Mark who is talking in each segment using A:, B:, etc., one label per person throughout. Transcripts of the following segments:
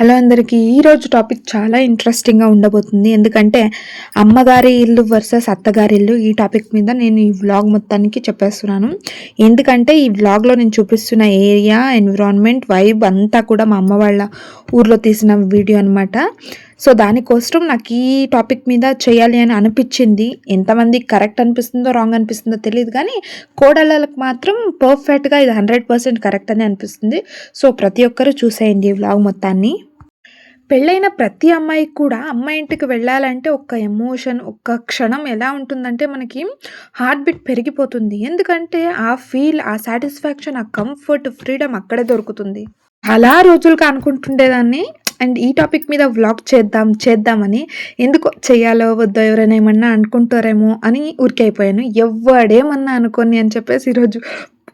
A: Hello అందరికీ ఈరోజు topic చాలా ఇంట్రెస్టింగ్గా ఉండబోతుంది. ఎందుకంటే అమ్మగారి ఇల్లు వర్సెస్ అత్తగారి ఇల్లు ఈ టాపిక్ మీద నేను ఈ వ్లాగ్ మొత్తానికి చెప్పేస్తున్నాను. ఎందుకంటే ఈ వ్లాగ్లో నేను చూపిస్తున్న ఏరియా ఎన్విరాన్మెంట్ వైబ్ అంతా కూడా మా అమ్మ వాళ్ళ ఊర్లో తీసిన వీడియో అనమాట సో దానికోసం నాకు ఈ టాపిక్ మీద చేయాలి అని అనిపించింది. ఎంతమంది కరెక్ట్ అనిపిస్తుందో రాంగ్ అనిపిస్తుందో తెలియదు కానీ కోడళ్ళకు మాత్రం పర్ఫెక్ట్గా ఇది హండ్రెడ్ పర్సెంట్ కరెక్ట్ అని అనిపిస్తుంది. సో ప్రతి ఒక్కరూ చూసేయండి ఈ వ్లాగ్ మొత్తాన్ని. పెళ్ళైన ప్రతి అమ్మాయికి కూడా అమ్మాయి ఇంటికి వెళ్ళాలంటే ఒక్క ఎమోషన్ ఒక్క క్షణం ఎలా ఉంటుందంటే మనకి హార్ట్ బీట్ పెరిగిపోతుంది. ఎందుకంటే ఆ ఫీల్ ఆ సాటిస్ఫాక్షన్ ఆ కంఫర్ట్ ఫ్రీడమ్ అక్కడే దొరుకుతుంది. అలా రోజులుగా అనుకుంటుండేదాన్ని. అండ్ ఈ టాపిక్ మీద వ్లాగ్ చేద్దాం చేద్దామని ఎందుకు చేయాలో వద్దో ఎవరైనా ఏమన్నా అనుకుంటారేమో అని ఊరికైపోయాను ఎవడేమన్నా అనుకోని అని చెప్పేసి ఈరోజు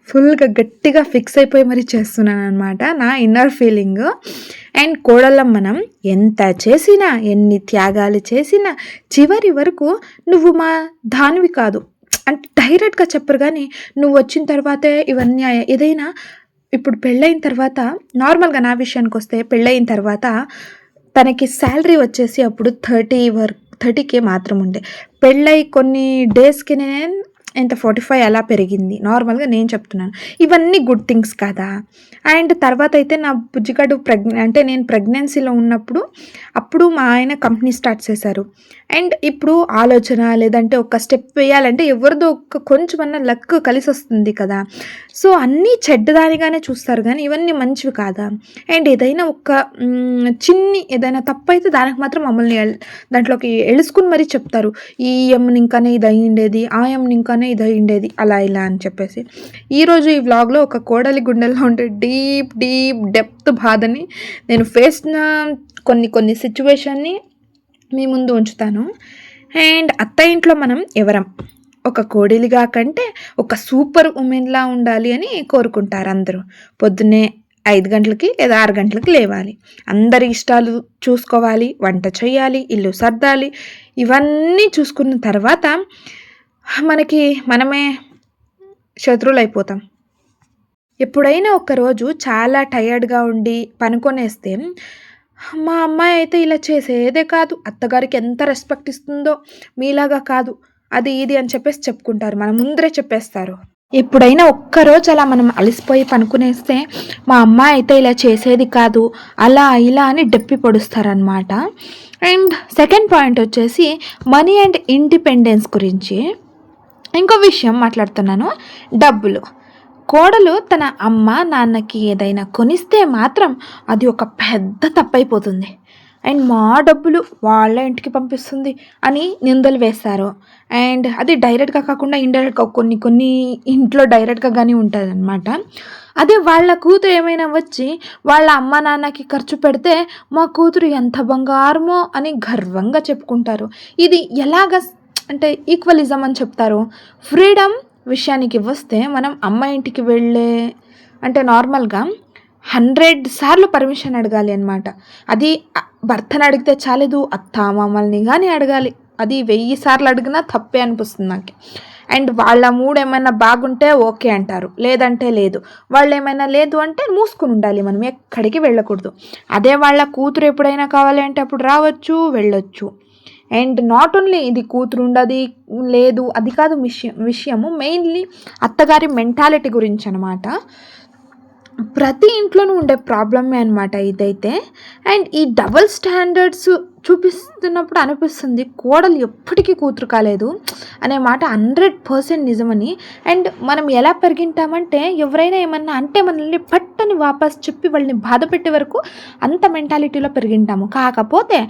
A: ఫుల్గా గట్టిగా ఫిక్స్ అయిపోయి మరి చేస్తున్నాను అనమాట నా ఇన్నర్ ఫీలింగ్. అండ్ కోడళ్ళం మనం ఎంత చేసినా ఎన్ని త్యాగాలు చేసినా చివరి వరకు నువ్వు మా దానివి కాదు. అంటే డైరెక్ట్గా చెప్పరు కానీ నువ్వు వచ్చిన తర్వాతే ఇవన్నీ ఏదైనా ఇప్పుడు పెళ్ళైన తర్వాత నార్మల్గా నా విషయానికి వస్తే పెళ్ళైన తర్వాత తనకి శాలరీ వచ్చేసి అప్పుడు థర్టీ వర్క్ థర్టీ కే మాత్రం ఉండే. పెళ్ళై కొన్ని డేస్కి నేను ఎంత ఫార్టీ ఫైవ్ అలా పెరిగింది. నార్మల్గా నేను చెప్తున్నాను. ఇవన్నీ గుడ్ థింగ్స్ కదా. అండ్ తర్వాత అయితే నా బుజ్జిగాడు ప్రెగ్నె అంటే నేను ప్రెగ్నెన్సీలో ఉన్నప్పుడు అప్పుడు మా ఆయన కంపెనీ స్టార్ట్ చేశారు. అండ్ ఇప్పుడు ఆలోచన లేదంటే ఒక స్టెప్ వేయాలంటే ఎవరిదో ఒక కొంచెమన్నా లక్ కలిసి వస్తుంది కదా. సో అన్నీ చెడ్డదానిగానే చూస్తారు కానీ ఇవన్నీ మంచివి కాదా? అండ్ ఏదైనా ఒక చిన్ని ఏదైనా తప్పు అయితే దానికి మాత్రం మమ్మల్ని దాంట్లోకి ఎలుసుకుని మరీ చెప్తారు. ఈ ఎమ్ని ఇంకానే ఇది అయ్యిండేది ఆ ఎమ్ని ఇంకానే ఇది ఉండేది అలా ఇలా అని చెప్పేసి. ఈరోజు ఈ వ్లాగ్లో ఒక కోడలి గుండెల్లో ఉండే డీప్ డీప్ డెప్త్ బాధని నేను ఫేస్ కొన్ని కొన్ని సిచ్యువేషన్ని మీ ముందు ఉంచుతాను. అండ్ అత్త ఇంట్లో మనం ఎవరం? ఒక కోడిలిగా కంటే ఒక సూపర్ ఉమెన్లా ఉండాలి అని కోరుకుంటారు అందరూ. పొద్దున్నే ఐదు గంటలకి లేదా ఆరు గంటలకి లేవాలి. అందరి ఇష్టాలు చూసుకోవాలి వంట చేయాలి ఇల్లు సర్దాలి. ఇవన్నీ చూసుకున్న తర్వాత మనకి మనమే శత్రువులైపోతాం. ఎప్పుడైనా ఒక్కరోజు చాలా టయర్డ్గా ఉండి పనుకొనేస్తే మా అమ్మాయి అయితే ఇలా చేసేదే కాదు అత్తగారికి ఎంత రెస్పెక్ట్ ఇస్తుందో మీలాగా కాదు అది ఇది అని చెప్పేసి చెప్పుకుంటారు. మన ముందరే చెప్పేస్తారు. ఎప్పుడైనా ఒక్కరోజు అలా మనం అలసిపోయి పనుకునేస్తే మా అమ్మాయి అయితే ఇలా చేసేది కాదు అలా ఇలా అని డెప్పి పొడుస్తారనమాట అండ్ సెకండ్ పాయింట్ వచ్చేసి మనీ అండ్ ఇండిపెండెన్స్ గురించి. ఇంకో విషయం మాట్లాడుతున్నాను. డబ్బులు. కోడలు తన అమ్మ నాన్నకి ఏదైనా కొనిస్తే మాత్రం అది ఒక పెద్ద తప్పైపోతుంది. అండ్ మా డబ్బులు వాళ్ళ ఇంటికి పంపిస్తుంది అని నిందలు వేస్తారు. అండ్ అది డైరెక్ట్గా కాకుండా ఇండైరెక్ట్గా కొన్ని కొన్ని ఇంట్లో డైరెక్ట్గా కానీ ఉంటుంది అనమాట అదే వాళ్ళ కూతురు ఏమైనా వచ్చి వాళ్ళ అమ్మ నాన్నకి ఖర్చు పెడితే మా కూతురు ఎంత బంగారమో అని గర్వంగా చెప్పుకుంటారు. ఇది ఎలాగ అంటే ఈక్వలిజం అని చెప్తారు. ఫ్రీడమ్ విషయానికి వస్తే మనం అమ్మ ఇంటికి వెళ్ళే అంటే నార్మల్గా హండ్రెడ్ సార్లు పర్మిషన్ అడగాలి అనమాట అది భర్తను అడిగితే చాలేదు అత్త మామల్ని కానీ అడగాలి. అది వెయ్యి సార్లు అడిగినా తప్పే అనిపిస్తుంది నాకు. అండ్ వాళ్ళ మూడు ఏమైనా బాగుంటే ఓకే అంటారు. లేదంటే లేదు. వాళ్ళు ఏమైనా లేదు అంటే మూసుకుని ఉండాలి మనం. ఎక్కడికి వెళ్ళకూడదు. అదే వాళ్ళ కూతురు ఎప్పుడైనా కావాలి అంటే అప్పుడు రావచ్చు వెళ్ళొచ్చు. అండ్ నాట్ ఓన్లీ ఇది కూతురుండది లేదు అది కాదు విషయం విషయము. మెయిన్లీ అత్తగారి మెంటాలిటీ గురించి అనమాట ప్రతి ఇంట్లోనూ ఉండే ప్రాబ్లమే అనమాట ఇదైతే. అండ్ ఈ డబల్ స్టాండర్డ్స్ చూపిస్తున్నప్పుడు అనిపిస్తుంది కోడలు ఎప్పటికీ కూతురు కాలేదు అనే మాట హండ్రెడ్ పర్సెంట్ నిజమని. అండ్ మనం ఎలా పెరిగింటామంటే ఎవరైనా ఏమన్నా అంటే మనల్ని పట్టని వాపస్ చెప్పి వాళ్ళని బాధ పెట్టే వరకు అంత మెంటాలిటీలో పెరిగింటాము. కాకపోతే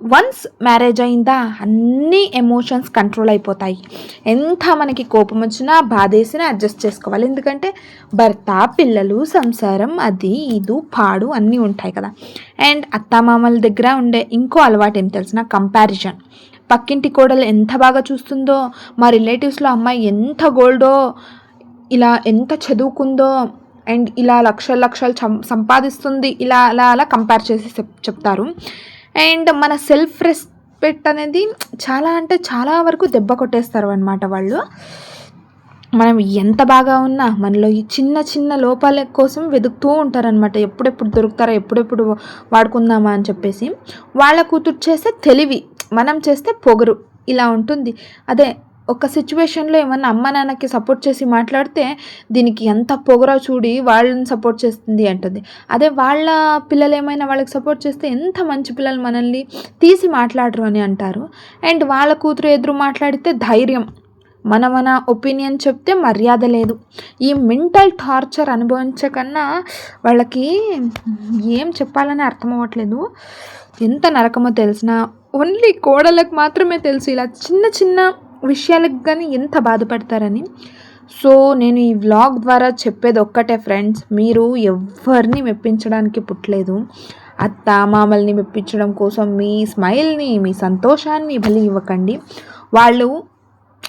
A: వన్స్ మ్యారేజ్ అయిందా అన్ని ఎమోషన్స్ కంట్రోల్ అయిపోతాయి. ఎంత మనకి కోపం వచ్చినా బాధేసినా అడ్జస్ట్ చేసుకోవాలి. ఎందుకంటే భర్త పిల్లలు సంసారం అది ఇది పాడు అన్నీ ఉంటాయి కదా. అండ్ అత్తామామల దగ్గర ఉండే ఇంకో అలవాటు ఏం తెలిసిన? కంపారిజన్ పక్కింటి కోడలు ఎంత బాగా చూస్తుందో మా రిలేటివ్స్లో అమ్మాయి ఎంత గోల్డో ఇలా ఎంత చదువుకుందో అండ్ ఇలా లక్షలు లక్షలు సంపాదిస్తుంది ఇలా అలా అలా కంపేర్ చేసి చెప్ చెప్తారు. అండ్ మన సెల్ఫ్ రెస్పెక్ట్ అనేది చాలా అంటే చాలా వరకు దెబ్బ కొట్టేస్తారు అనమాట వాళ్ళు. మనం ఎంత బాగా ఉన్నా మనలో ఈ చిన్న చిన్న లోపాల కోసం వెతుకుతూ ఉంటారనమాట ఎప్పుడెప్పుడు దొరుకుతారా ఎప్పుడెప్పుడు వాడుకుందామా అని చెప్పేసి. వాళ్ళ కూతురు చేస్తే తెలివి మనం చేస్తే పొగరు ఇలా ఉంటుంది. అదే ఒక సిచ్యువేషన్లో ఏమన్నా అమ్మ నాన్నకి సపోర్ట్ చేసి మాట్లాడితే దీనికి ఎంత పొగరా చూడి వాళ్ళని సపోర్ట్ చేస్తుంది అంటుంది. అదే వాళ్ళ పిల్లలు ఏమైనా వాళ్ళకి సపోర్ట్ చేస్తే ఎంత మంచి పిల్లలు మనల్ని తీసి మాట్లాడరు అని అంటారు. అండ్ వాళ్ళ కూతురు ఎదురు మాట్లాడితే ధైర్యం. మన మన ఒపీనియన్ చెప్తే మర్యాద లేదు. ఈ మెంటల్ టార్చర్ అనుభవించకన్నా వాళ్ళకి ఏం చెప్పాలని అర్థం అవ్వట్లేదు. ఎంత నరకమో తెలిసిన ఓన్లీ కోడలకు మాత్రమే తెలుసు ఇలా చిన్న చిన్న విషయాలకు కానీ ఎంత బాధపడతారని. సో నేను ఈ వ్లాగ్ ద్వారా చెప్పేది ఒక్కటే ఫ్రెండ్స్ మీరు ఎవరిని మెప్పించడానికి పుట్టలేదు. అత్త మామల్ని మెప్పించడం కోసం మీ స్మైల్ని మీ సంతోషాన్ని బలి ఇవ్వకండి. వాళ్ళు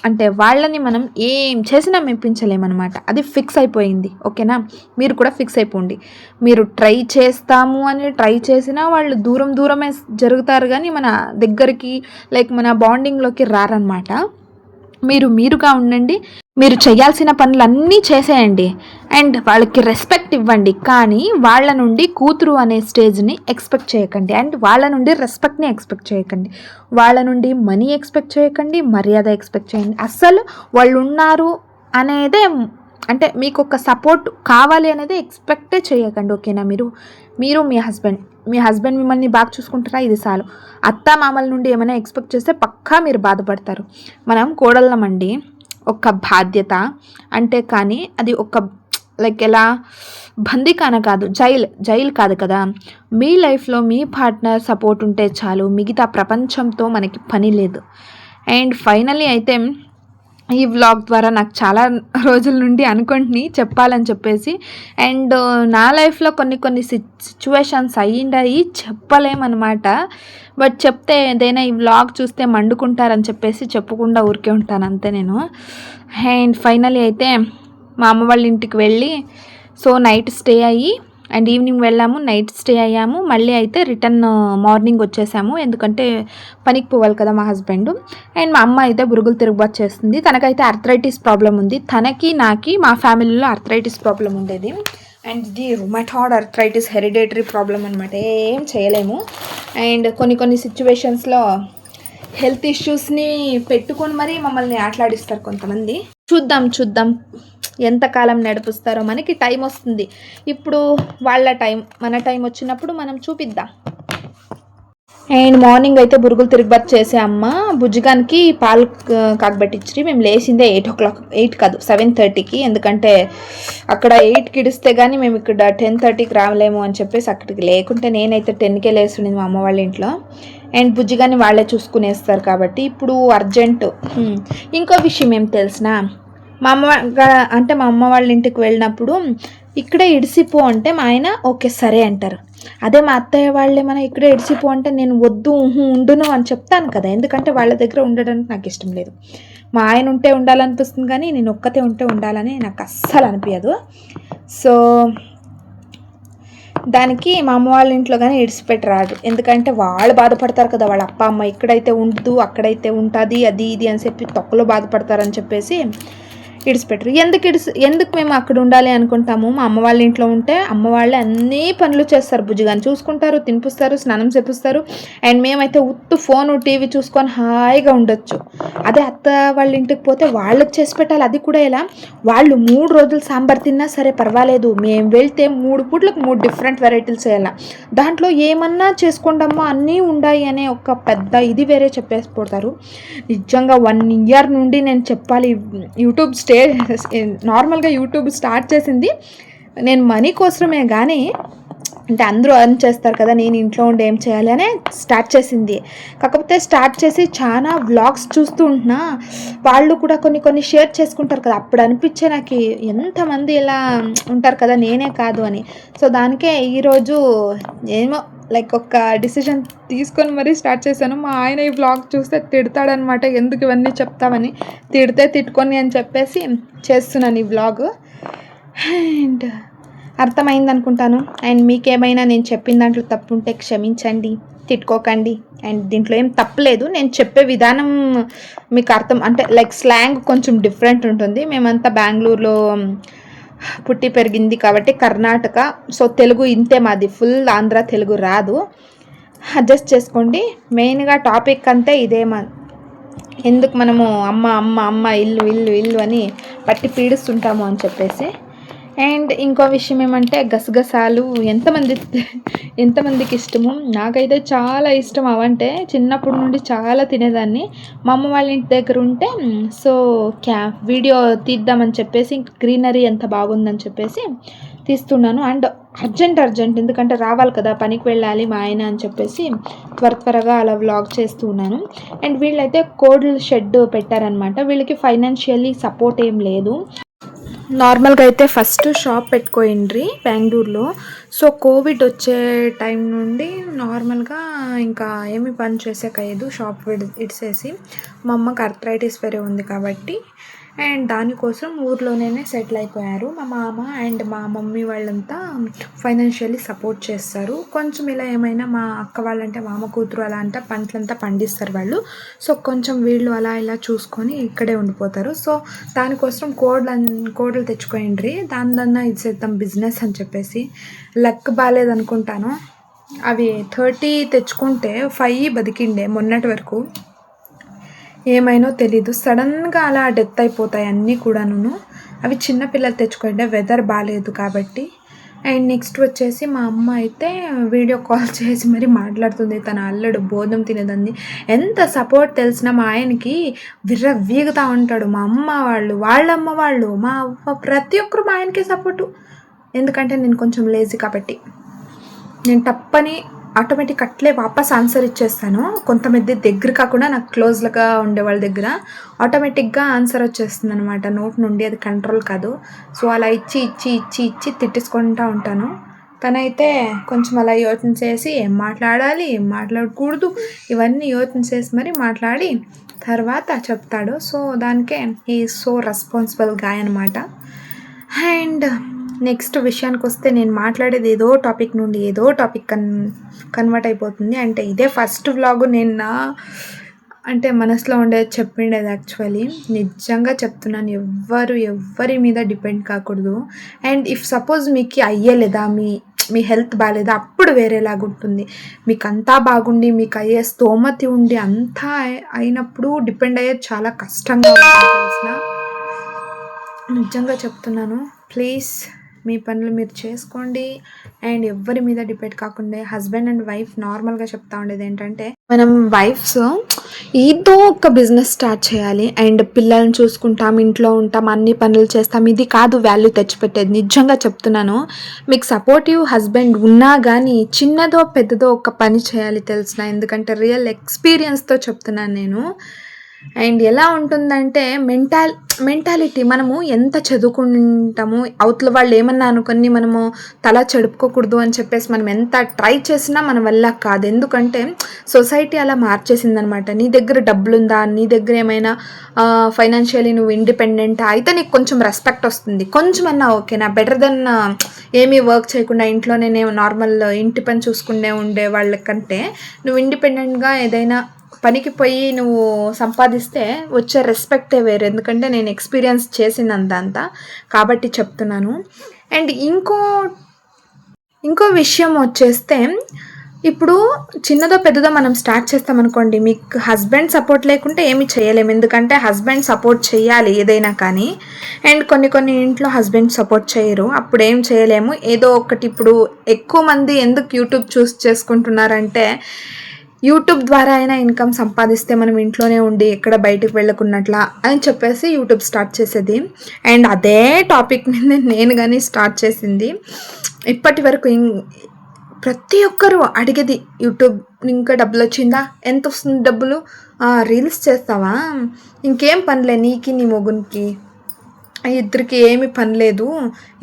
A: అంటే వాళ్ళని మనం ఏం చేసినా మెప్పించలేమన్నమాట. అది ఫిక్స్ అయిపోయింది ఓకేనా? మీరు కూడా ఫిక్స్ అయిపోండి. మీరు ట్రై చేస్తాము అని ట్రై చేసినా వాళ్ళు దూరం దూరమే జరుగుతారు కానీ మన దగ్గరికి లైక్ మన బాండింగ్లోకి రారనమాట మీరు మీరుగా ఉండండి మీరు చేయాల్సిన పనులన్నీ చేసేయండి. అండ్ వాళ్ళకి రెస్పెక్ట్ ఇవ్వండి. కానీ వాళ్ళ నుండి కూతురు అనే స్టేజ్ని ఎక్స్పెక్ట్ చేయకండి. అండ్ వాళ్ళ నుండి రెస్పెక్ట్ని ఎక్స్పెక్ట్ చేయకండి. వాళ్ళ నుండి మనీ ఎక్స్పెక్ట్ చేయకండి మర్యాద ఎక్స్పెక్ట్ చేయండి. అస్సలు వాళ్ళు ఉన్నారు అనేదే అంటే మీకు ఒక సపోర్ట్ కావాలి అనేది ఎక్స్పెక్టే చేయకండి. ఓకేనా మీరు? మీరు మీ హస్బెండ్. మీ హస్బెండ్ మిమ్మల్ని బాగా చూసుకుంటారా? ఇది చాలు. అత్త మామల నుండి ఏమైనా ఎక్స్పెక్ట్ చేస్తే పక్కా మీరు బాధపడతారు. మనం కోడళ్ళమండి ఒక బాధ్యత. అంటే కానీ అది ఒక లైక్ ఎలా? బందీకాన కాదు జైల్ జైల్ కాదు కదా. మీ లైఫ్లో మీ పార్ట్నర్ సపోర్ట్ ఉంటే చాలు. మిగతా ప్రపంచంతో మనకి పని లేదు. అండ్ ఫైనలీ అయితే ఈ వ్లాగ్ ద్వారా నాకు చాలా రోజుల నుండి అనుకుంటుని చెప్పాలని చెప్పేసి అండ్ నా లైఫ్లో కొన్ని కొన్ని సిచ్యువేషన్స్ అయ్యిండాయి చెప్పలేమన్నమాట. బట్ చెప్తే ఏదైనా ఈ వ్లాగ్ చూస్తే మండుకుంటారని చెప్పేసి చెప్పకుండా ఊరికే ఉంటాను అంతే నేను. అండ్ ఫైనలీ అయితే మా అమ్మ వాళ్ళ ఇంటికి వెళ్ళి సో నైట్ స్టే అయ్యి అండ్ ఈవినింగ్ వెళ్ళాము నైట్ స్టే అయ్యాము. మళ్ళీ అయితే రిటర్న్ మార్నింగ్ వచ్చేసాము. ఎందుకంటే పనికి పోవాలి కదా మా హస్బెండ్. అండ్ మా అమ్మ అయితే బురుగులు తిరుగుబాటు చేస్తుంది. తనకైతే అర్థరైటిస్ ప్రాబ్లం ఉంది. తనకి నాకి మా ఫ్యామిలీలో అర్థరైటిస్ ప్రాబ్లం ఉండేది. అండ్ ఇది రుమటాడ్ అర్థరైటిస్ హెరిడేటరీ ప్రాబ్లం అనమాట ఏం చేయలేము. అండ్ కొన్ని కొన్ని సిచ్యువేషన్స్లో హెల్త్ ఇష్యూస్ని పెట్టుకొని మరీ మమ్మల్ని ఆటలాడిస్తారు కొంతమంది. చూద్దాం చూద్దాం. ఎంతకాలం నడిపిస్తారో మనకి టైం వస్తుంది. ఇప్పుడు వాళ్ళ టైం మన టైం వచ్చినప్పుడు మనం చూపిద్దాం. అండ్ మార్నింగ్ అయితే బురుగులు తిరుగుబాత్ చేసే అమ్మ పాలు కాకబెట్టించి మేము లేచిందే ఎయిట్ ఓ క్లాక్ ఎయిట్ కాదు సెవెన్ థర్టీకి. ఎందుకంటే అక్కడ ఎయిట్కి ఇడిస్తే కానీ మేము ఇక్కడ టెన్ థర్టీకి రావలేము అని చెప్పేసి అక్కడికి లేకుంటే నేనైతే టెన్కే లేస్తుండేది మా అమ్మ వాళ్ళ ఇంట్లో. అండ్ బుజ్జిగాని వాళ్ళే చూసుకునేస్తారు కాబట్టి ఇప్పుడు అర్జెంట్. ఇంకో విషయం ఏం తెలిసిన మా అమ్మ అంటే మా అమ్మ వాళ్ళ ఇంటికి వెళ్ళినప్పుడు ఇక్కడే ఇడిసిపో అంటే మా ఆయన ఓకే సరే అంటారు. అదే మా అత్తయ్య వాళ్ళే ఏమైనా ఇక్కడే ఇడిసిపో అంటే నేను వద్దు ఉండును అని చెప్తాను కదా. ఎందుకంటే వాళ్ళ దగ్గర ఉండడానికి నాకు ఇష్టం లేదు. మా ఆయన ఉంటే ఉండాలనిపిస్తుంది కానీ నేను ఒక్కతే ఉంటే ఉండాలని నాకు అస్సలు అనిపించదు సో దానికి మా అమ్మ వాళ్ళ ఇంట్లో కానీ ఇడిచిపెట్టి రాడు ఎందుకంటే వాళ్ళు బాధపడతారు కదా వాళ్ళ అప్ప అమ్మ ఇక్కడైతే ఉండదు అక్కడైతే ఉంటుంది అది ఇది అని చెప్పి తొక్కలో బాధపడతారని చెప్పేసి ఇడిచిపెట్టరు ఎందుకు ఇడిసి ఎందుకు మేము అక్కడ ఉండాలి అనుకుంటాము? మా అమ్మ వాళ్ళ ఇంట్లో ఉంటే అమ్మ వాళ్ళే అన్ని పనులు చేస్తారు బుజ్జిగాని చూసుకుంటారు తినిపిస్తారు స్నానం చేపిస్తారు. అండ్ మేమైతే ఉత్తు ఫోన్ టీవీ చూసుకొని హాయిగా ఉండొచ్చు. అదే అత్త వాళ్ళ ఇంటికి పోతే వాళ్ళకి చేసి పెట్టాలి. అది కూడా ఎలా? వాళ్ళు మూడు రోజులు సాంబార్ తిన్నా సరే పర్వాలేదు. మేము వెళ్తే మూడు పూట్లకు మూడు డిఫరెంట్ వెరైటీలు చేయాలి? దాంట్లో ఏమన్నా చేసుకోండమ్మా అన్నీ ఉండాయి అనే ఒక పెద్ద ఇది వేరే చెప్పేసి పోతారు. నిజంగా వన్ ఇయర్ నుండి నేను చెప్పాలి యూట్యూబ్ స్టే నార్మల్గా యూట్యూబ్ స్టార్ట్ చేసింది. నేను మనీ కోసమే కానీ అంటే అందరూ అర్న్ చేస్తారు కదా నేను ఇంట్లో ఉండి ఏం చేయాలి అనే స్టార్ట్ చేసింది. కాకపోతే స్టార్ట్ చేసి చాలా వ్లాగ్స్ చూస్తూ ఉంటున్నా. వాళ్ళు కూడా కొన్ని కొన్ని షేర్ చేసుకుంటారు కదా అప్పుడు అనిపించే నాకు ఎంతమంది ఇలా ఉంటారు కదా నేనే కాదు అని. సో దానికే ఈరోజు ఏమో లైక్ ఒక డిసిషన్ తీసుకొని మరీ స్టార్ట్ చేశాను. మా ఆయన ఈ బ్లాగ్ చూస్తే తిడతాడనమాట ఎందుకు ఇవన్నీ చెప్తామని తిడితే తిట్టుకొని అని చెప్పేసి చేస్తున్నాను ఈ బ్లాగ్ అండ్ అర్థమైంది అనుకుంటాను అండ్ మీకేమైనా నేను చెప్పిన దాంట్లో తప్పు ఉంటే క్షమించండి తిట్టుకోకండి. అండ్ దీంట్లో ఏం తప్పలేదు. నేను చెప్పే విధానం మీకు అర్థం అంటే లైక్ స్లాంగ్ కొంచెం డిఫరెంట్ ఉంటుంది. మేమంతా బెంగళూరులో పుట్టి పెరిగింది కాబట్టి కర్ణాటక. సో తెలుగు ఇంతే మాది. ఫుల్ ఆంధ్ర తెలుగు రాదు. అడ్జస్ట్ చేసుకోండి. మెయిన్గా టాపిక్ అంతే ఇదే మా ఎందుకు మనము అమ్మ అమ్మ అమ్మ ఇల్లు ఇల్లు ఇల్లు అని పట్టి పీడిస్తుంటాము అని చెప్పేసి అండ్ ఇంకో విషయం ఏమంటే గసగసాలు ఎంతమంది ఎంతమందికి ఇష్టము? నాకైతే చాలా ఇష్టం. అవంటే చిన్నప్పటి నుండి చాలా తినేదాన్ని. మా అమ్మ వాళ్ళ ఇంటి దగ్గర ఉంటే సో క్యా వీడియో తీద్దామని చెప్పేసి గ్రీనరీ ఎంత బాగుందని చెప్పేసి తీస్తున్నాను. అండ్ అర్జెంట్ అర్జెంట్ ఎందుకంటే రావాలి కదా పనికి వెళ్ళాలి మా ఆయన అని చెప్పేసి త్వర త్వరగా అలా వ్లాగ్ చేస్తూ ఉన్నాను. అండ్ వీళ్ళైతే కోడ్ల షెడ్ పెట్టారనమాట. వీళ్ళకి ఫైనాన్షియల్లీ సపోర్ట్ ఏం లేదు. నార్మల్గా అయితే ఫస్ట్ షాప్ పెట్టుకోయిండ్రి బెంగళూరులో. సో కోవిడ్ వచ్చే టైం నుండి నార్మల్గా ఇంకా ఏమి పని చేసేకయ్యదు షాప్ విడి ఇడిసేసి మా అమ్మకి అర్థరైటిస్ వేరే ఉంది కాబట్టి అండ్ దానికోసం ఊర్లోనే సెటిల్ అయిపోయారు. మా మామ అండ్ మా మమ్మీ వాళ్ళంతా ఫైనాన్షియల్లీ సపోర్ట్ చేస్తారు. కొంచెం ఇలా ఏమైనా మా అక్క వాళ్ళంటే మామ కూతురు అలా అంటే పంటలంతా పండిస్తారు వాళ్ళు. సో కొంచెం వీళ్ళు అలా ఇలా చూసుకొని ఇక్కడే ఉండిపోతారు. సో దానికోసం కోడ్లు కోడలు తెచ్చుకోండి దానిదన్నా ఇది చేద్దాం బిజినెస్ అని చెప్పేసి లక్ బాగాలేదనుకుంటాను అవి థర్టీ తెచ్చుకుంటే ఫైవ్ బతికిండే మొన్నటి వరకు. ఏమైనో తెలీదు. సడన్గా అలా డెత్ అయిపోతాయి అన్నీ కూడాను అవి చిన్నపిల్లలు తెచ్చుకుంటే వెదర్ బాగాలేదు కాబట్టి. అండ్ నెక్స్ట్ వచ్చేసి మా అమ్మ అయితే వీడియో కాల్ చేసి మరి మాట్లాడుతుంది. తన అల్లుడు బోధం తినేదండి ఎంత సపోర్ట్ తెలిసిన మా ఆయనకి విర్ర వీగుతూ ఉంటాడు. మా అమ్మ వాళ్ళు వాళ్ళమ్మ వాళ్ళు మా అవ్వ ప్రతి ఒక్కరు మా ఆయనకే సపోర్టు. ఎందుకంటే నేను కొంచెం లేజీ కాబట్టి. నేను తప్పని ఆటోమేటిక్ అట్లే వాపస్ ఆన్సర్ ఇచ్చేస్తాను. కొంతమంది దగ్గర కాకుండా నాకు క్లోజ్గా ఉండే వాళ్ళ దగ్గర ఆటోమేటిక్గా ఆన్సర్ వచ్చేస్తుంది అనమాట నోట్ నుండి అది కంట్రోల్ కాదు. సో అలా ఇచ్చి ఇచ్చి ఇచ్చి ఇచ్చి తిట్టేసుకుంటూ ఉంటాను. తనైతే కొంచెం అలా యోచన చేసి ఏం మాట్లాడాలి ఏం మాట్లాడకూడదు ఇవన్నీ యోచన చేసి మరి మాట్లాడి తర్వాత చెప్తాడు. సో దానికే ఈ సో రెస్పాన్సిబుల్ గాయ అనమాట అండ్ నెక్స్ట్ విషయానికి వస్తే నేను మాట్లాడేది ఏదో టాపిక్ నుండి ఏదో టాపిక్ కన్ కన్వర్ట్ అయిపోతుంది. అంటే ఇదే ఫస్ట్ వ్లాగ్ నేను నా అంటే మనసులో ఉండేది చెప్పిండేది యాక్చువల్లీ. నిజంగా చెప్తున్నాను ఎవ్వరు ఎవ్వరి మీద డిపెండ్ కాకూడదు. అండ్ ఇఫ్ సపోజ్ మీకు అయ్యలేదా మీ మీ హెల్త్ బాగాలేదా అప్పుడు వేరేలాగా ఉంటుంది. మీకు అంతా బాగుండి మీకు అయ్యే స్తోమతి ఉండి అంతా అయినప్పుడు డిపెండ్ అయ్యేది చాలా కష్టంగా ఉంటుంది తెలిసిన నిజంగా చెప్తున్నాను ప్లీజ్. మీ పనులు మీరు చేసుకోండి. అండ్ ఎవ్వరి మీద డిపెండ్ కాకుండా హస్బెండ్ అండ్ వైఫ్ నార్మల్గా చెప్తా ఉండేది ఏంటంటే మనం వైఫ్స్ ఏదో ఒక బిజినెస్ స్టార్ట్ చేయాలి. అండ్ పిల్లల్ని చూసుకుంటాం ఇంట్లో ఉంటాం అన్ని పనులు చేస్తాం. ఇది కాదు వాల్యూ తెచ్చిపెట్టేది. నిజంగా చెప్తున్నాను మీకు సపోర్టివ్ హస్బెండ్ ఉన్నా కానీ చిన్నదో పెద్దదో ఒక పని చేయాలి తెలిసిన? ఎందుకంటే రియల్ ఎక్స్పీరియన్స్తో చెప్తున్నాను నేను. అండ్ ఎలా ఉంటుందంటే మెంటాల్ మెంటాలిటీ మనము ఎంత చదువుకుంటాము అవతల వాళ్ళు ఏమన్నా అనుకొని మనము తల చెడుపుకోకూడదు అని చెప్పేసి మనం ఎంత ట్రై చేసినా మన వల్ల కాదు. ఎందుకంటే సొసైటీ అలా మార్చేసిందనమాట. నీ దగ్గర డబ్బులుందా? నీ దగ్గర ఏమైనా ఫైనాన్షియలీ నువ్వు ఇండిపెండెంట్? అయితే నీకు కొంచెం రెస్పెక్ట్ వస్తుంది. కొంచెం అన్నా ఓకేనా బెటర్ దెన్ ఏమీ వర్క్ చేయకుండా ఇంట్లోనే నార్మల్ ఇంటి పని చూసుకునే ఉండే వాళ్ళకంటే నువ్వు ఇండిపెండెంట్గా ఏదైనా పనికి పోయి నువ్వు సంపాదిస్తే వచ్చే రెస్పెక్టే వేరు. ఎందుకంటే నేను ఎక్స్పీరియన్స్ చేసినంత కాబట్టి చెప్తున్నాను. అండ్ ఇంకో ఇంకో విషయం వచ్చేస్తే ఇప్పుడు చిన్నదో పెద్దదో మనం స్టార్ట్ చేస్తామనుకోండి మీకు హస్బెండ్ సపోర్ట్ లేకుంటే ఏమి చేయలేము. ఎందుకంటే హస్బెండ్ సపోర్ట్ చేయాలి ఏదైనా కానీ. అండ్ కొన్ని కొన్ని ఇంట్లో హస్బెండ్ సపోర్ట్ చేయరు. అప్పుడు ఏం చేయలేము. ఏదో ఒకటి ఇప్పుడు ఎక్కువ మంది ఎందుకు యూట్యూబ్ చూస్ చేసుకుంటున్నారంటే యూట్యూబ్ ద్వారా అయినా ఇన్కమ్ సంపాదిస్తే మనం ఇంట్లోనే ఉండి ఎక్కడ బయటకు వెళ్ళకున్నట్లా అని చెప్పేసి యూట్యూబ్ స్టార్ట్ చేసేది. అండ్ అదే టాపిక్ మీద నేను కానీ స్టార్ట్ చేసింది. ఇప్పటి వరకు ప్రతి ఒక్కరు అడిగేది యూట్యూబ్ ఇంకా డబ్బులు వచ్చిందా? ఎంత వస్తుంది డబ్బులు? రీల్స్ చేస్తావా? ఇంకేం పనిలే నీకి నీ మొగునికి? ఇద్దరికి ఏమి పని లేదు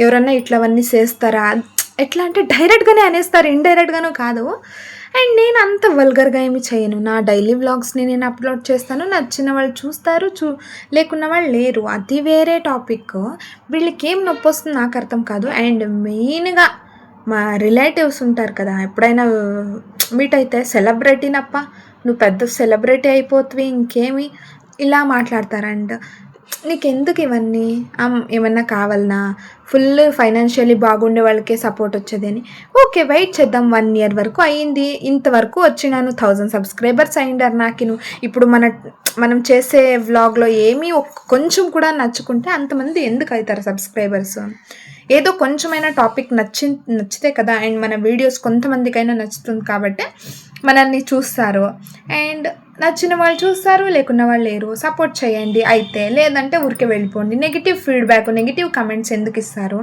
A: ఎవరన్నా ఇట్లావన్నీ చేస్తారా? ఎట్లా అంటే డైరెక్ట్గానే అనేస్తారు ఇండైరెక్ట్గాను కాదు. అండ్ నేను అంత వల్గర్గా ఏమి చేయను. నా డైలీ వ్లాగ్స్ని నేను అప్లోడ్ చేస్తాను. నచ్చిన వాళ్ళు చూస్తారు. చూ లేకున్న వాళ్ళు లేరు. అది వేరే టాపిక్ వీళ్ళకి ఏం నొప్పి వస్తుంది నాకు అర్థం కాదు. అండ్ మెయిన్గా మా రిలేటివ్స్ ఉంటారు కదా ఎప్పుడైనా మీట్ అయితే సెలబ్రిటీనప్ప నువ్వు పెద్ద సెలబ్రిటీ అయిపోతుంది ఇంకేమి ఇలా మాట్లాడతారు. అండ్ నీకెందుకు ఇవన్నీ? అమ్, ఏమన్నా కావాలనా? ఫుల్ ఫైనాన్షియల్లీ బాగుండే వాళ్ళకే సపోర్ట్ వచ్చేది అని ఓకే వెయిట్ చేద్దాం. వన్ ఇయర్ వరకు అయ్యింది ఇంతవరకు వచ్చినాను. థౌజండ్ సబ్స్క్రైబర్స్ అయ్యిండారు నాకు ఇప్పుడు మన మనం చేసే వ్లాగ్లో ఏమీ కొంచెం కూడా నచ్చుకుంటే అంతమంది ఎందుకు అవుతారు సబ్స్క్రైబర్స్? ఏదో కొంచెమైనా టాపిక్ నచ్చి నచ్చితే కదా అండ్ మన వీడియోస్ కొంతమందికైనా నచ్చుతుంది కాబట్టి మనల్ని చూస్తారు. అండ్ నచ్చిన వాళ్ళు చూస్తారు లేకున్న వాళ్ళు లేరు. సపోర్ట్ చేయండి అయితే. లేదంటే ఊరికే వెళ్ళిపోండి. నెగిటివ్ ఫీడ్బ్యాక్ నెగిటివ్ కమెంట్స్ ఎందుకు ఇస్తారు?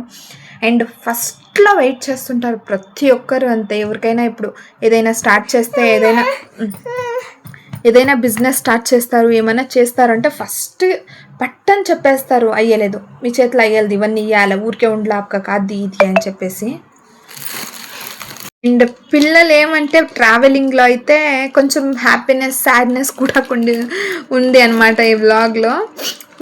A: అండ్ ఫస్ట్లో వెయిట్ చేస్తుంటారు ప్రతి ఒక్కరు అంతే. ఎవరికైనా ఇప్పుడు ఏదైనా స్టార్ట్ చేస్తే ఏదైనా ఏదైనా బిజినెస్ స్టార్ట్ చేస్తారు ఏమైనా చేస్తారంటే ఫస్ట్ పట్టని చెప్పేస్తారు అయ్యలేదు మీ చేతిలో అయ్యలేదు ఇవన్నీ ఇవ్వాలి ఊరికే ఉండలాపక కాదు ఇది అని చెప్పేసి. అండ్ పిల్లలు ఏమంటే ట్రావెలింగ్లో అయితే కొంచెం హ్యాపీనెస్ సాడ్నెస్ కూడా ఉండి ఉంది అనమాట ఈ వ్లాగ్లో.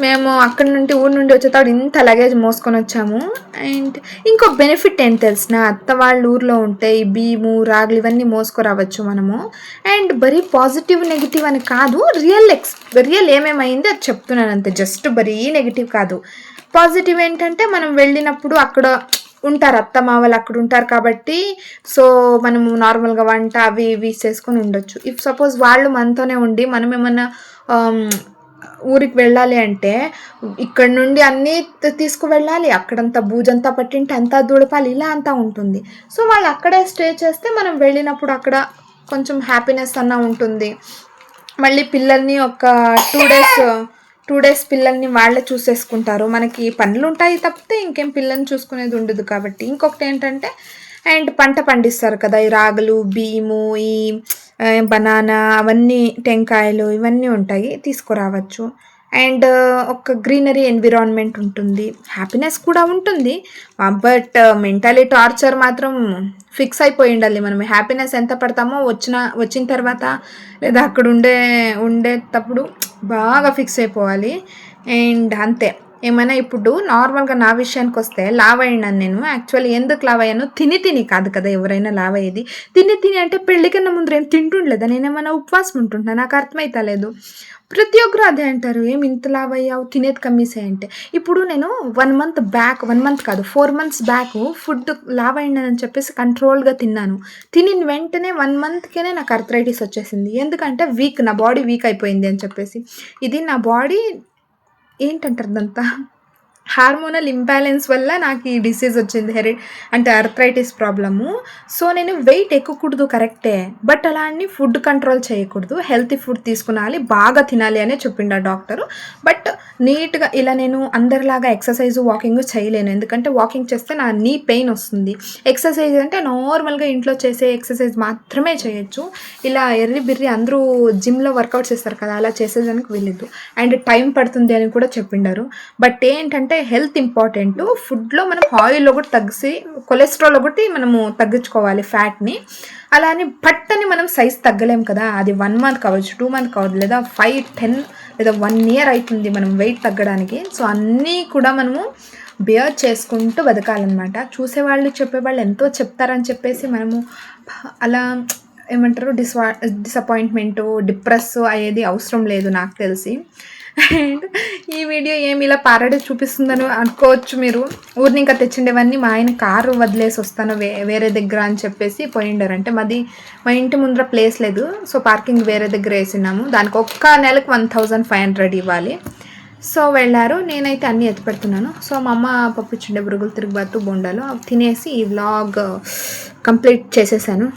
A: మేము అక్కడ నుండి ఊరు నుండి వచ్చేటప్పుడు ఇంత లగేజ్ మోసుకొని వచ్చాము. అండ్ ఇంకో బెనిఫిట్ ఏంటి తెలిసిన అత్త వాళ్ళ ఊర్లో ఉంటే ఈ బియ్యము రాగులు ఇవన్నీ మోసుకురావచ్చు మనము. అండ్ బరీ పాజిటివ్ నెగిటివ్ అని కాదు రియల్ ఎక్స్ రియల్ ఏమేమైంది అది చెప్తున్నాను అంతే. జస్ట్ బరీ నెగిటివ్ కాదు. పాజిటివ్ ఏంటంటే మనం వెళ్ళినప్పుడు అక్కడ ఉంటారు అత్త వాళ్ళు అక్కడ ఉంటారు కాబట్టి సో మనము నార్మల్గా వంట అవి ఇవి చేసుకొని ఉండొచ్చు. ఇఫ్ సపోజ్ వాళ్ళు మనతోనే ఉండి మనం ఏమన్నా ఊరికి వెళ్ళాలి అంటే ఇక్కడ నుండి అన్నీ తీసుకువెళ్ళాలి. అక్కడంతా బూజంతా పట్టింటే అంతా దుడపాలి ఇలా అంతా ఉంటుంది. సో వాళ్ళు అక్కడే స్టే చేస్తే మనం వెళ్ళినప్పుడు అక్కడ కొంచెం హ్యాపీనెస్ అన్న ఉంటుంది. మళ్ళీ పిల్లల్ని ఒక టూ డేస్ టూ డేస్ పిల్లల్ని వాళ్ళే చూసేసుకుంటారు. మనకి పనులు ఉంటాయి తప్పితే ఇంకేం పిల్లల్ని చూసుకునేది ఉండదు కాబట్టి. ఇంకొకటి ఏంటంటే అండ్ పంట పండిస్తారు కదా ఈ రాగులు బియ్యము ఈ బనానా అవన్నీ టెంకాయలు ఇవన్నీ ఉంటాయి తీసుకురావచ్చు. అండ్ ఒక గ్రీనరీ ఎన్విరాన్మెంట్ ఉంటుంది. హ్యాపీనెస్ కూడా ఉంటుంది. బట్ మెంటలీ టార్చర్ మాత్రం ఫిక్స్ అయిపోయి ఉండాలి. మనం హ్యాపీనెస్ ఎంత పడతామో వచ్చిన వచ్చిన తర్వాత లేదా అక్కడ ఉండే ఉండేటప్పుడు బాగా ఫిక్స్ అయిపోవాలి. అండ్ అంతే. ఏమైనా ఇప్పుడు నార్మల్గా నా విషయానికి వస్తే లావ్ అయినాను నేను యాక్చువల్లీ ఎందుకు లావ్ అయ్యాను తిని తిని కాదు కదా ఎవరైనా లావ్ అయ్యేది తిని తిని అంటే పెళ్ళికన్నా ముందు ఏం తింటుండలేదా? నేనేమైనా ఉపవాసం ఉంటుంటా నాకు అర్థమైతలేదు ప్రతి ఒక్కరు అదే అంటారు. ఏం ఇంత లావ్ అయ్యావు తినేది కమ్మీసే అంటే. ఇప్పుడు నేను one month back one month కాదు ఫోర్ మంత్స్ బ్యాక్ ఫుడ్ లావ్ అయినానని చెప్పేసి కంట్రోల్గా తిన్నాను. తినిన వెంటనే వన్ మంత్కేనే నాకు అర్థరైటిస్ వచ్చేసింది. ఎందుకంటే వీక్ నా బాడీ వీక్ అయిపోయింది అని చెప్పేసి. ఇది నా బాడీ ఏంటంటారు దంతా హార్మోనల్ ఇంబ్యాలెన్స్ వల్ల నాకు ఈ డిసీజ్ వచ్చింది హెరి అంటే అర్థరైటిస్ ప్రాబ్లము. సో నేను వెయిట్ ఎక్కకూడదు కరెక్టే. బట్ అలా అని ఫుడ్ కంట్రోల్ చేయకూడదు హెల్తీ ఫుడ్ తీసుకునాలి బాగా తినాలి అనే చెప్పిండు ఆ డాక్టరు. బట్ నీట్గా ఇలా నేను అందరిలాగా ఎక్సర్సైజ్ వాకింగ్ చేయలేను. ఎందుకంటే వాకింగ్ చేస్తే నా నీ పెయిన్ వస్తుంది. ఎక్సర్సైజ్ అంటే నార్మల్గా ఇంట్లో చేసే ఎక్సర్సైజ్ మాత్రమే చేయొచ్చు. ఇలా ఎర్రి బిర్రి అందరూ జిమ్లో వర్కౌట్ చేస్తారు కదా అలా చేసేదానికి వెళ్ళదు అండ్ టైం పడుతుంది అని కూడా చెప్పిండారు. బట్ ఏంటంటే హెల్త్ ఇంపార్టెంట్. ఫుడ్లో మనం ఆయిల్లో ఒకటి తగ్గిసి కొలెస్ట్రాల్ ఒకటి మనము తగ్గించుకోవాలి ఫ్యాట్ని. అలా అని పట్టని మనం సైజ్ తగ్గలేం కదా. అది వన్ మంత్ కావచ్చు టూ మంత్ కావచ్చు లేదా ఫైవ్ టెన్ లేదా వన్ ఇయర్ అవుతుంది మనం వెయిట్ తగ్గడానికి. సో అన్నీ కూడా మనము బియర్ చేసుకుంటూ బతకాలన్నమాట. చూసేవాళ్ళు చెప్పేవాళ్ళు ఎంతో చెప్తారని చెప్పేసి మనము అలా ఏమంటారు? డిస్వా డిసప్పాయింట్మెంటు డిప్రెస్ అయ్యేది అవసరం లేదు నాకు తెలిసి. అండ్ ఈ వీడియో ఏమి ఇలా పారాడి చూపిస్తుందని అనుకోవచ్చు మీరు. ఊరిని ఇంకా తెచ్చిండేవన్నీ మా ఆయన కారు వదిలేసి వస్తాను వే వేరే దగ్గర అని చెప్పేసి పోయిండారు. అంటే మాది మా ఇంటి ముందర ప్లేస్ లేదు. సో పార్కింగ్ వేరే దగ్గర వేసినాము దానికి ఒక్క నెలకు వన్ థౌజండ్ ఫైవ్ హండ్రెడ్ ఇవ్వాలి. సో వెళ్ళారు. నేనైతే అన్నీ ఎత్తిపెడుతున్నాను సో మా అమ్మ పప్పించుండే బురుగులు తిరుగుబాతు బొండాలు. తినేసి ఈ వ్లాగ్ కంప్లీట్ చేసేసాను.